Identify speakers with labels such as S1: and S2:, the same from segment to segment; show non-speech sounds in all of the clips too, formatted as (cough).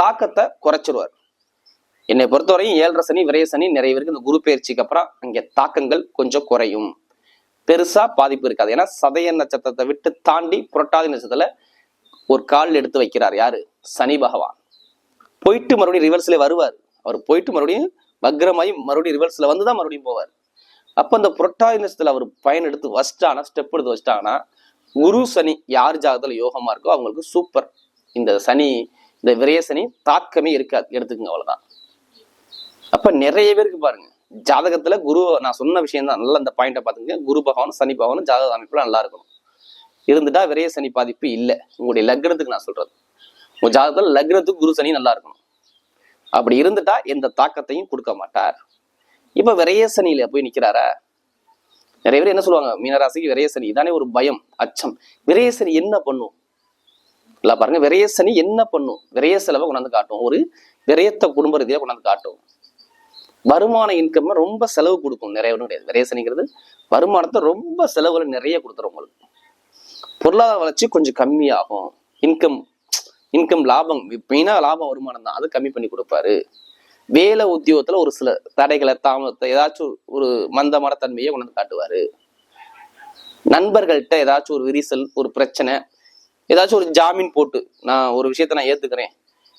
S1: தாக்கத்தை குறைச்சிருவார். என்னை பொறுத்தவரையும் ஏழரை சனி விரைய சனி நிறைய பேருக்கு இந்த குரு பயிற்சிக்கு அப்புறம் அங்கே தாக்கங்கள் கொஞ்சம் குறையும். பெருசா பாதிப்பு இருக்காது. ஏன்னா சதய நட்சத்திரத்தை விட்டு தாண்டி புரட்டாதி நட்சத்திரத்துல ஒரு கால் எடுத்து வைக்கிறார் யாரு? சனி பகவான். போயிட்டு மறுபடியும் ரிவர்ஸ்ல வருவார். அவர் போயிட்டு மறுபடியும் வக்ரமாயி மறுபடியும் ரிவர்ஸ்ல வந்து தான் மறுபடியும் போவார். அப்ப அந்த புரட்டாதி நட்சத்திரத்துல அவர் பயன் எடுத்து வச்சிட்டானா ஸ்டெப் எடுத்து வச்சிட்டாங்கன்னா குரு சனி யார் ஜாதகத்துல யோகமா இருக்கோ அவங்களுக்கு சூப்பர் இந்த சனி இந்த விரயசனி தாக்கமே இருக்காது. எடுத்துக்கோங்க அவ்வளோதான் அப்போ நிறைய பேருக்கு பாருங்க ஜாதகத்துல குரு நான் சொன்ன விஷயம் தான் நல்லா அந்த பாயிண்டை பார்த்துங்க. குரு பகவான் சனி பகவான் ஜாதக அமைப்புல நல்லா இருக்கணும். இருந்துட்டா விரைய சனி பாதிப்பு இல்லை. உங்களுடைய லக்னத்துக்கு நான் சொல்றது. உங்க ஜாதகத்துல லக்னத்துக்கு குரு சனி நல்லா இருக்கணும். அப்படி இருந்துட்டா எந்த தாக்கத்தையும் கொடுக்க மாட்டார். இப்ப விரைய சனியில போய் நிக்கிறாரா? நிறைய பேர் என்ன சொல்லுவாங்க மீனராசிக்கு விரைய சனி இதானே ஒரு பயம் அச்சம். விரைய சனி என்ன பண்ணும்? இல்ல பாருங்க விரைய சனி என்ன பண்ணும்? விரைய செலவை கொண்டாந்து காட்டும். ஒரு விரயத்தை குடும்ப ரீதியாக கொண்டாந்து காட்டும். வருமான இன்கம் ரொம்ப செலவு கொடுக்கும். நிறைய ஒன்றும் கிடையாது. விரைய சனிங்கிறது வருமானத்தை ரொம்ப செலவுகளை நிறைய கொடுத்துரும் உங்களுக்கு. பொருளாதார வளர்ச்சி கொஞ்சம் கம்மியாகும். இன்கம் இன்கம் லாபம் மெயினாக லாபம் வருமானம் தான். அது கம்மி பண்ணி கொடுப்பாரு. வேலை உத்தியோகத்துல ஒரு சில தடைகளை தாமதத்தை ஏதாச்சும் ஒரு மந்தமான தன்மையை கொண்டு காட்டுவார் காட்டுவாரு. நண்பர்கள்ட்ட ஏதாச்சும் ஒரு விரிசல் ஒரு பிரச்சனை ஏதாச்சும் ஒரு ஜாமீன் போட்டு நான் ஒரு விஷயத்த நான் ஏத்துக்கிறேன்.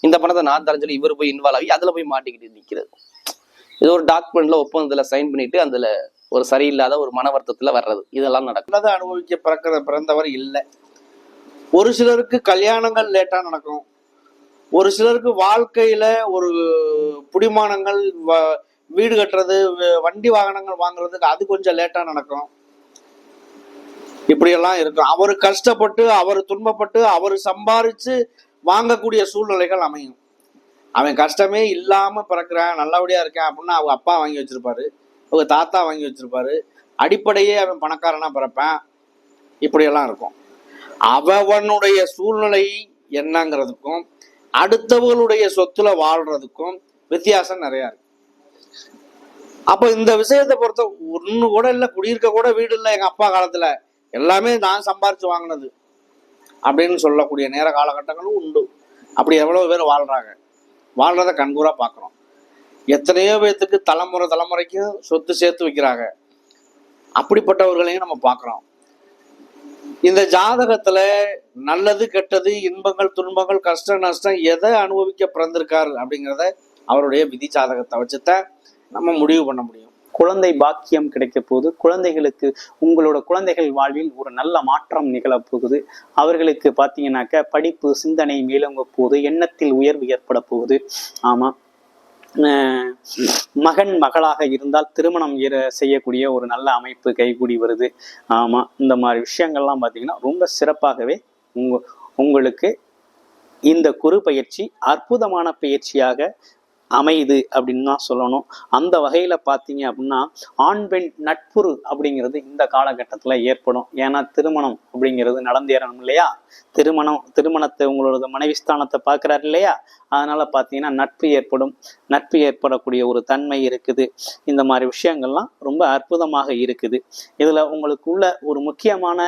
S1: இந்த பணத்தை நான் தரேன் சொல்லி இவர் போய் இன்வால்வ் ஆகி அதுல போய் மாட்டிக்கிட்டு நிக்கிறது. ஏதோ ஒரு டாக்குமெண்ட்ல ஒப்பந்தத்துல சைன் பண்ணிட்டு அதுல ஒரு சரியில்லாத ஒரு மன வருத்தத்துல வர்றது. இதெல்லாம் நடக்கும்.
S2: அனுபவிக்க பிறக்கிற பிறந்தவர் இல்லை. ஒரு சிலருக்கு கல்யாணங்கள் லேட்டா நடக்கும். ஒரு சிலருக்கு வாழ்க்கையில ஒரு புடிமானங்கள் வ- வீடு கட்டுறது வண்டி வாகனங்கள் வாங்குறதுக்கு அது கொஞ்சம் லேட்டா நடக்கும். இப்படியெல்லாம் இருக்கும். அவர் கஷ்டப்பட்டு அவர் துன்பப்பட்டு அவர் சம்பாரிச்சு வாங்கக்கூடிய சூழ்நிலைகள் அமையும். அவன் கஷ்டமே இல்லாம பிறக்கிறான் நல்லபடியா இருக்கேன் அப்படின்னா அவங்க அப்பா வாங்கி வச்சிருப்பாரு அவங்க தாத்தா வாங்கி வச்சிருப்பாரு. அடிப்படையே அவன் பணக்காரனா பிறப்பான். இப்படியெல்லாம் இருக்கும். அவனுடைய சூழ்நிலை என்னங்கிறதுக்கும் அடுத்தவர்களுடைய சொத்துல வாழ்றதுக்கும் வித்தியாசம் நிறைய இருக்கு. அப்ப இந்த விஷயத்தை பொறுத்த ஒன்று கூட இல்ல குடியிருக்க கூட வீடு இல்லை எங்க அப்பா காலத்துல. எல்லாமே நான் சம்பாரிச்சு வாங்கினது அப்படின்னு சொல்லக்கூடிய நேர காலகட்டங்களும் உண்டு. அப்படி எவ்வளவு பேர் வாழ்றாங்க? வாழ்றதை கண்கூராக பார்க்குறோம் எத்தனையோ பேர்த்துக்கு தலைமுறை தலைமுறைக்கும் சொத்து சேர்த்து வைக்கிறாங்க. அப்படிப்பட்டவர்களையும் நம்ம பார்க்குறோம். இந்த ஜாதகத்துல நல்லது கெட்டது இன்பங்கள் துன்பங்கள் கஷ்ட நஷ்டம் எதை அனுபவிக்க பிறந்திருக்காரு அப்படிங்கிறத அவருடைய விதி ஜாதகத்தை வச்சுதான் நம்ம முடிவு பண்ண முடியும்.
S3: குழந்தை பாக்கியம் கிடைக்க போகுது. குழந்தைகளுக்கு உங்களோட குழந்தைகள் வாழ்வில் ஒரு நல்ல மாற்றம் நிகழப் போகுது. அவர்களுக்கு பார்த்தீங்கன்னாக்க படிப்பு சிந்தனை மேலோங்க போகுது. எண்ணத்தில் உயர்வு ஏற்பட போகுது. ஆமா. மகன் மகளாக இருந்தால் திருமணம் ஏற- செய்யக்கூடிய ஒரு நல்ல அமைப்பு கைகூடி வருது. ஆமா. இந்த மாதிரி விஷயங்கள்லாம் பார்த்தீங்கன்னா ரொம்ப சிறப்பாகவே உங்க உங்களுக்கு இந்த குரு பயிற்சி அற்புதமான பயிற்சியாக அமையுது அப்படின்னு தான் சொல்லணும். அந்த வகையில் பார்த்தீங்க அப்படின்னா ஆண் பெண் நட்புறு அப்படிங்கிறது இந்த காலகட்டத்தில் ஏற்படும். ஏன்னா திருமணம் அப்படிங்கிறது நடந்தேறணும் இல்லையா? திருமணம் திருமணத்தை உங்களோட மனைவி ஸ்தானத்தை பார்க்குறாரு இல்லையா? அதனால் பார்த்தீங்கன்னா நட்பு ஏற்படும். நட்பு ஏற்படக்கூடிய ஒரு தன்மை இருக்குது. இந்த மாதிரி விஷயங்கள்லாம் ரொம்ப அற்புதமாக இருக்குது. இதில் உங்களுக்கு உள்ள ஒரு முக்கியமான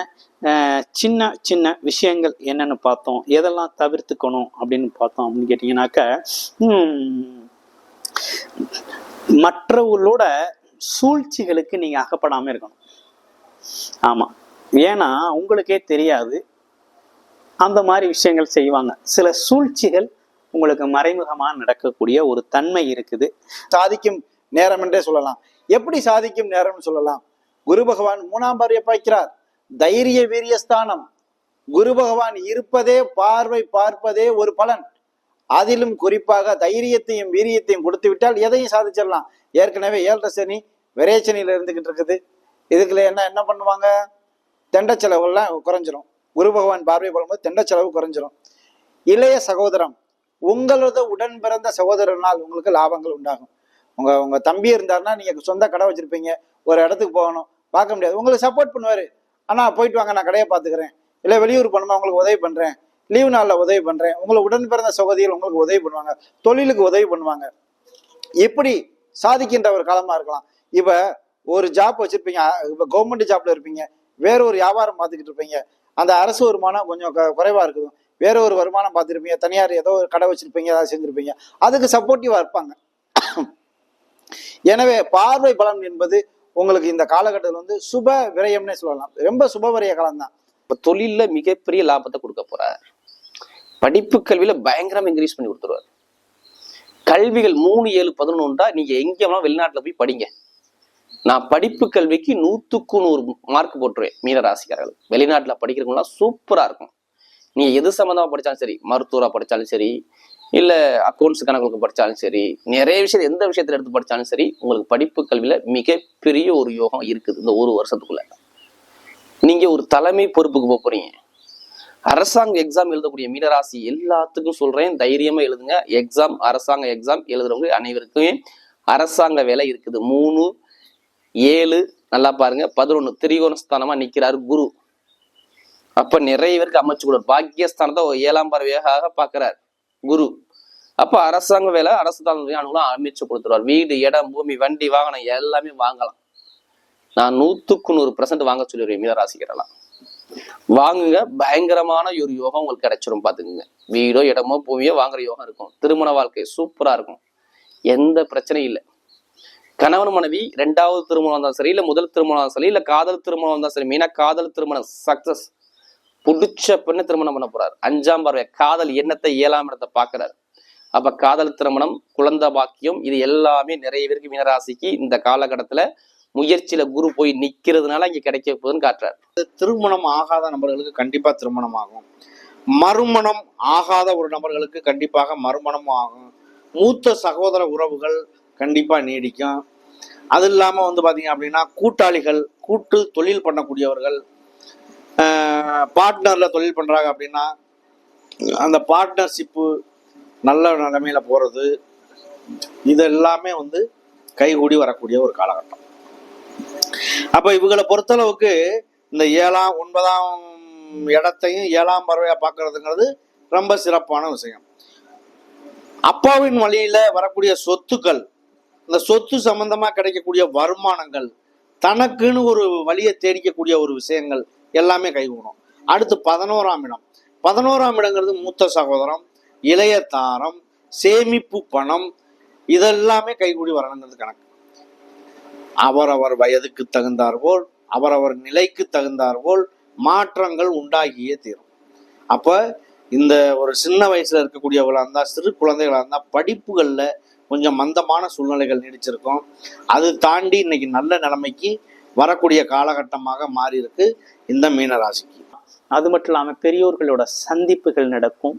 S3: சின்ன சின்ன விஷயங்கள் என்னென்னு பார்த்தோம். எதெல்லாம் தவிர்த்துக்கணும் அப்படின்னு பார்த்தோம் அப்படின்னு கேட்டிங்கனாக்க மற்றவர்களோட சூழ்ச்சிகளுக்கு நீங்க அகப்படாம இருக்கணும். ஆமா. ஏன்னா உங்களுக்கே தெரியாது. அந்த மாதிரி விஷயங்கள் செய்வாங்க. சில சூழ்ச்சிகள் உங்களுக்கு மறைமுகமா நடக்கக்கூடிய ஒரு தன்மை இருக்குது.
S2: சாதிக்கும் நேரம் என்றே சொல்லலாம். எப்படி சாதிக்கும் நேரம்னு சொல்லலாம்? குரு பகவான் மூணாம் பார்வையை பார்க்கிறார். தைரிய வீரியஸ்தானம் குரு பகவான் இருப்பதே பார்வை பார்ப்பதே ஒரு பலன். அதிலும் குறிப்பாக தைரியத்தையும் வீரியத்தையும் கொடுத்து விட்டால் எதையும் சாதிச்சிடலாம். ஏற்கனவே ஏழரை சனி விரைச்சனியில இருந்துகிட்டு இருக்குது. இதுக்குல என்ன என்ன பண்ணுவாங்க? தெண்ட செலவுலாம் குறைஞ்சிரும். குரு பகவான் பார்வை படும்போது தெண்ட செலவு குறைஞ்சிரும். இளைய சகோதரம் உங்களது உடன் பிறந்த சகோதரனால் உங்களுக்கு லாபங்கள் உண்டாகும். உங்க உங்க தம்பி இருந்தாருன்னா நீங்க சொந்த கடை வச்சிருப்பீங்க. ஒரு இடத்துக்கு போகணும். பார்க்க முடியாது. உங்களுக்கு சப்போர்ட் பண்ணுவாரு. ஆனால் போயிட்டு வாங்க. நான் கடையை பார்த்துக்கிறேன். இல்லை வெளியூர் பண்ணுமா உங்களுக்கு உதவி பண்றேன். லீவு நாளில் உதவி பண்ணுறேன் உங்களை உடன் பிறந்த சகோதரிகள் உங்களுக்கு உதவி பண்ணுவாங்க. தொழிலுக்கு உதவி பண்ணுவாங்க. இப்படி சாதிக்கின்ற ஒரு காலமாக இருக்கலாம். இப்போ ஒரு ஜாப் வச்சுருப்பீங்க. இப்போ கவர்மெண்ட் ஜாப்ல இருப்பீங்க. வேற ஒரு வியாபாரம் பார்த்துக்கிட்டு இருப்பீங்க. அந்த அரசு வருமானம் கொஞ்சம் க- இருக்குது
S4: வேற ஒரு வருமானம் பார்த்துருப்பீங்க. தனியார் ஏதோ ஒரு கடை வச்சுருப்பீங்க. ஏதாவது செஞ்சுருப்பீங்க. அதுக்கு சப்போர்ட்டிவாக இருப்பாங்க. எனவே பார்வை பலன் என்பது உங்களுக்கு இந்த காலகட்டத்தில் வந்து சுப விரயம்னே சொல்லலாம். ரொம்ப சுப விரய காலம் தான்
S1: இப்போ தொழிலில் மிகப்பெரிய லாபத்தை கொடுக்க போகிறார் படிப்பு கல்வியில பயங்கரமா இன்க்ரீஸ் பண்ணி கொடுத்துருவார். கல்விகள் மூணு ஏழு பதினொன்றா நீங்க எங்க வேணாலும் வெளிநாட்டுல போய் படிங்க. நான் படிப்பு கல்விக்கு நூத்துக்கு நூறு மார்க் போட்டுருவேன் மீன ராசிக்காரர்கள். வெளிநாட்டுல படிக்கிறவங்களாம் சூப்பரா இருக்கும். நீங்க எது சம்மந்தமா படிச்சாலும் சரி மருத்துவரா படிச்சாலும் சரி இல்ல அக்கௌண்ட்ஸ் கணக்குகளுக்கு படிச்சாலும் சரி நிறைய விஷயத்தை எந்த விஷயத்துல எடுத்து படிச்சாலும் சரி உங்களுக்கு படிப்பு கல்வியில மிகப்பெரிய ஒரு யோகம் இருக்குது இந்த ஒரு வருஷத்துக்குள்ள. நீங்க ஒரு தலைமை பொறுப்புக்கு போக போறீங்க. அரசாங்க எக்ஸாம் எழுதக்கூடிய மீனராசி எல்லாத்துக்கும் சொல்றேன். தைரியமா எழுதுங்க. எக்ஸாம் அரசாங்க எக்ஸாம் எழுதுறவங்க அனைவருக்குமே அரசாங்க வேலை இருக்குது. மூணு ஏழு நல்லா பாருங்க. பதினொன்னு திரிகோணஸ்தானமா நிக்கிறாரு குரு. அப்ப நிறைய பேருக்கு அமைச்சு கொடு பாக்கியஸ்தானத்தை ஒரு ஏழாம் பறவையாக பாக்குறாரு குரு. அப்ப அரசாங்க வேலை அரசு தலைமை அனுகூலம் அமைச்சு கொடுத்துருவார். வீடு இடம் பூமி வண்டி வாகனம் எல்லாமே வாங்கலாம். நான் நூத்துக்கு நூறு பர்சன்ட் வாங்க சொல்லிடுவேன் மீனராசிக்கிறலாம் வாங்குங்க. பயங்கரமான ஒரு யோகம் உங்களுக்கு கிடைச்சிரும் பாத்துக்குங்க வீடோ இடமோ பூமியோ வாங்குற யோகம் இருக்கும். திருமண வாழ்க்கை சூப்பரா இருக்கும். எந்த பிரச்சனையும் இல்லை. கணவன் மனைவி ரெண்டாவது திருமணம் இருந்தாலும் சரி இல்ல முதல் திருமணம் இருந்தாலும் சரி இல்லை காதல் திருமணம் இருந்தாலும் சரி மீனா காதல் திருமணம் சக்சஸ் புடிச்ச பெண்ணை திருமணம் பண்ண போறாரு. அஞ்சாம் பார்வை காதல் எண்ணத்தை ஏழாம் இடத்தை பார்க்குறாரு. அப்ப காதல் திருமணம் குழந்தை பாக்கியம் இது எல்லாமே நிறைய பேருக்கு மீனராசிக்கு இந்த காலகட்டத்துல முயற்சியில குரு போய் நிக்கிறதுனால இங்க கிடைக்க போகுதுன்னு காட்டுறாரு.
S2: திருமணம் ஆகாத நபர்களுக்கு கண்டிப்பா திருமணம் ஆகும். மறுமணம் ஆகாத ஒரு நபர்களுக்கு கண்டிப்பாக மறுமணம் ஆகும். மூத்த சகோதர உறவுகள் கண்டிப்பா நீடிக்கும். அது இல்லாம வந்து பாத்தீங்க அப்படின்னா கூட்டாளிகள் கூட்டு தொழில் பண்ணக்கூடியவர்கள் பார்ட்னர்ல தொழில் பண்றாங்க அப்படின்னா அந்த பார்ட்னர்ஷிப்பு நல்ல நிலைமையில போறது இது எல்லாமே வந்து கைகூடி வரக்கூடிய ஒரு காலகட்டம். அப்ப இவங்களை பொறுத்தளவுக்கு இந்த ஏழாம் ஒன்பதாம் இடத்தையும் ஏழாம் பறவையா பார்க்கறதுங்கிறது ரொம்ப சிறப்பான விஷயம். அப்பாவின் வழியில வரக்கூடிய சொத்துக்கள் இந்த சொத்து சம்பந்தமா கிடைக்கக்கூடிய வருமானங்கள் தனக்குன்னு ஒரு வழியை தேடிக்கக்கூடிய ஒரு விஷயங்கள் எல்லாமே கைகூடும். அடுத்து பதினோராம் இடம். பதினோராம் இடங்கிறது மூத்த சகோதரம் இளைய தாரம் சேமிப்பு பணம் இதெல்லாமே கைகூடி வரணுங்கிறது கணக்கு. அவரவர் வயதுக்கு தகுந்தார்போல் அவரவர் நிலைக்கு தகுந்தார்போல் மாற்றங்கள் உண்டாகியே தீரும். அப்ப இந்த ஒரு சின்ன வயசுல இருக்கக்கூடியவங்களா இருந்தா சிறு குழந்தைகளா இருந்தா படிப்புகள்ல கொஞ்சம் மந்தமான சூழ்நிலைகள் நீடிச்சிருக்கும். அது தாண்டி இன்னைக்கு நல்ல நிலைமைக்கு வரக்கூடிய காலகட்டமாக மாறி இருக்கு இந்த மீனராசிக்கு.
S3: அது மட்டும் இல்லாமல் பெரியோர்களோட சந்திப்புகள் நடக்கும்.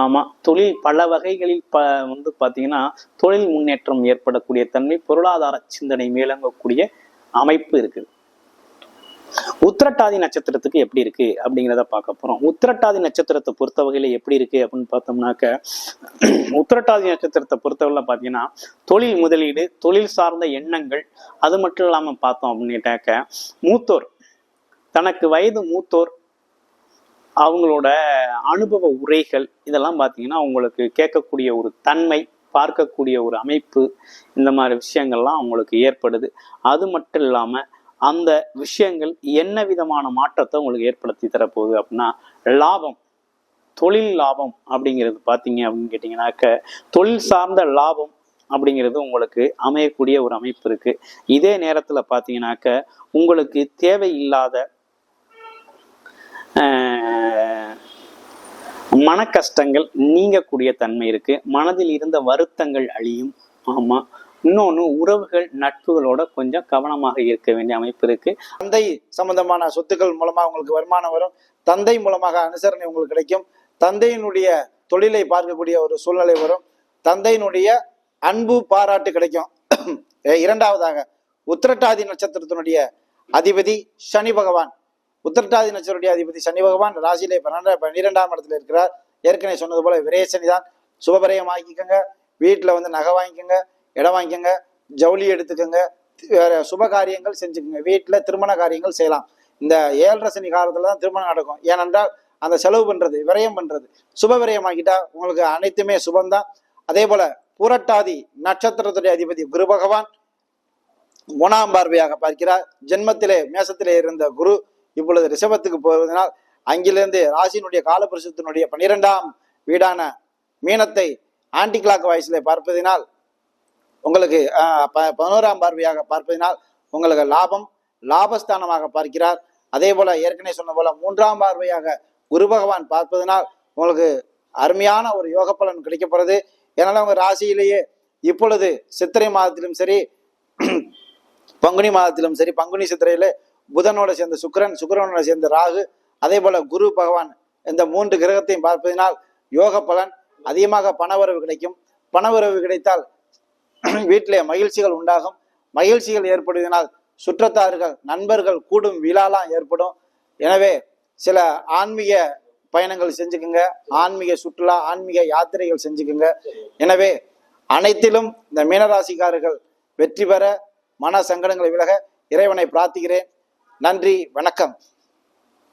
S3: ஆமாம் தொழில் பல வகைகளில் ப வந்து பார்த்தீங்கன்னா தொழில் முன்னேற்றம் ஏற்படக்கூடிய தன்மை பொருளாதார சிந்தனை மேலங்கக்கூடிய அமைப்பு இருக்குது உத்திரட்டாதி நட்சத்திரத்துக்கு எப்படி இருக்கு அப்படிங்கிறத பார்க்க போறோம். உத்திரட்டாதி நட்சத்திரத்தை பொறுத்த வகையில எப்படி இருக்கு அப்படின்னு பார்த்தோம்னாக்க உத்திரட்டாதி நட்சத்திரத்தை பொறுத்தவரையில பார்த்தீங்கன்னா தொழில் முதலீடு தொழில் சார்ந்த எண்ணங்கள் அது மட்டும் இல்லாம பார்த்தோம் அப்படின்ட்டாக்க மூத்தோர் தனக்கு வயது மூத்தோர் அவங்களோட அனுபவ உரைகள் இதெல்லாம் பார்த்தீங்கன்னா அவங்களுக்கு கேட்கக்கூடிய ஒரு தன்மை பார்க்கக்கூடிய ஒரு அமைப்பு இந்த மாதிரி விஷயங்கள்லாம் அவங்களுக்கு ஏற்படுது. அது மட்டும் இல்லாமல் அந்த விஷயங்கள் என்ன விதமான மாற்றத்தை உங்களுக்கு ஏற்படுத்தி தரப்போகுது அப்படின்னா லாபம் தொழில் லாபம் அப்படிங்கிறது பார்த்தீங்க அப்படின்னு கேட்டிங்கன்னாக்க தொழில் சார்ந்த லாபம் அப்படிங்கிறது உங்களுக்கு அமையக்கூடிய ஒரு அமைப்பு இருக்குது இதே நேரத்தில் பார்த்தீங்கன்னாக்க உங்களுக்கு தேவையில்லாத மன கஷ்டங்கள் நீங்கக்கூடிய தன்மை இருக்கு. மனதில் இருந்த வருத்தங்கள் அழியும். ஆமா. இன்னொன்று உறவுகள் நட்புகளோட கொஞ்சம் கவனமாக இருக்க வேண்டிய அமைப்பு இருக்கு.
S4: தந்தை சம்பந்தமான சொத்துக்கள் மூலமா உங்களுக்கு வருமானம் வரும். தந்தை மூலமாக அனுசரணை உங்களுக்கு கிடைக்கும். தந்தையினுடைய தொழிலை பார்க்கக்கூடிய ஒரு சூழ்நிலை வரும். தந்தையினுடைய அன்பு பாராட்டு கிடைக்கும். (clears throat) இரண்டாவதாக உத்திரட்டாதி நட்சத்திரத்தினுடைய அதிபதி சனி பகவான். உத்தரட்டாதி நட்சத்திரத்துடைய அதிபதி சனி பகவான் ராசியிலே பன்னெண்டு பன்னிரெண்டாம் இடத்துல இருக்கிறார். ஏற்கனவே சொன்னது போல விரேசனி தான். சுபபரயம் ஆக்கிக்கோங்க வீட்டில் வந்து நகை வாங்கிக்கோங்க. இடம் வாங்கிக்கோங்க. ஜவுளி எடுத்துக்கோங்க. வேற சுப காரியங்கள் செஞ்சுக்கோங்க. வீட்டில் திருமண காரியங்கள் செய்யலாம். இந்த ஏழரை சனி காலத்துல தான் திருமணம் நடக்கும். ஏனென்றால் அந்த செலவு பண்றது விரயம் பண்றது. சுப விரயம் ஆகிட்டா உங்களுக்கு அனைத்துமே சுபம்தான் அதே போல புரட்டாதி நட்சத்திரத்துடைய அதிபதி குரு பகவான் மூணாம் பார்வையாக பார்க்கிறார். ஜென்மத்திலே மேசத்திலே இருந்த குரு இப்பொழுது ரிஷபத்துக்கு போவதனால் அங்கிலிருந்து ராசியினுடைய காலபுருஷத்தினுடைய பன்னிரெண்டாம் வீடான மீனத்தை ஆன்டி கிளாக் வாய்ஸில் பார்ப்பதினால் உங்களுக்கு ப- பதினோராம் பார்வையாக பார்ப்பதினால் உங்களுக்கு லாபம் லாபஸ்தானமாக பார்க்கிறார். அதே போல ஏற்கனவே சொன்ன போல மூன்றாம் பார்வையாக குரு பகவான் பார்ப்பதனால் உங்களுக்கு அருமையான ஒரு யோக பலன் கிடைக்க போகிறது ஏன்னால் உங்கள் ராசியிலேயே இப்பொழுது சித்திரை மாதத்திலும் சரி (clears throat) பங்குனி மாதத்திலும் சரி பங்குனி சித்திரையில் புதனோட சேர்ந்த சுக்கிரன் சுக்கரனோட சேர்ந்த ராகு அதே போல குரு பகவான் இந்த மூன்று கிரகத்தையும் பார்ப்பதினால் யோக பலன் அதிகமாக பணவரவு கிடைக்கும். பணவரவு கிடைத்தால் (clears throat) வீட்டிலே மகிழ்ச்சிகள் உண்டாகும். மகிழ்ச்சிகள் ஏற்படுவதனால் சுற்றத்தார்கள் நண்பர்கள் கூடும் விழாலாம் ஏற்படும். எனவே சில ஆன்மீக பயணங்கள் செஞ்சுக்குங்க. ஆன்மீக சுற்றுலா ஆன்மீக யாத்திரைகள் செஞ்சுக்குங்க. எனவே அனைத்திலும் இந்த மீனராசிக்காரர்கள் வெற்றி பெற மன சங்கடங்களை விலக இறைவனை பிரார்த்திக்கிறேன். நன்றி வணக்கம்.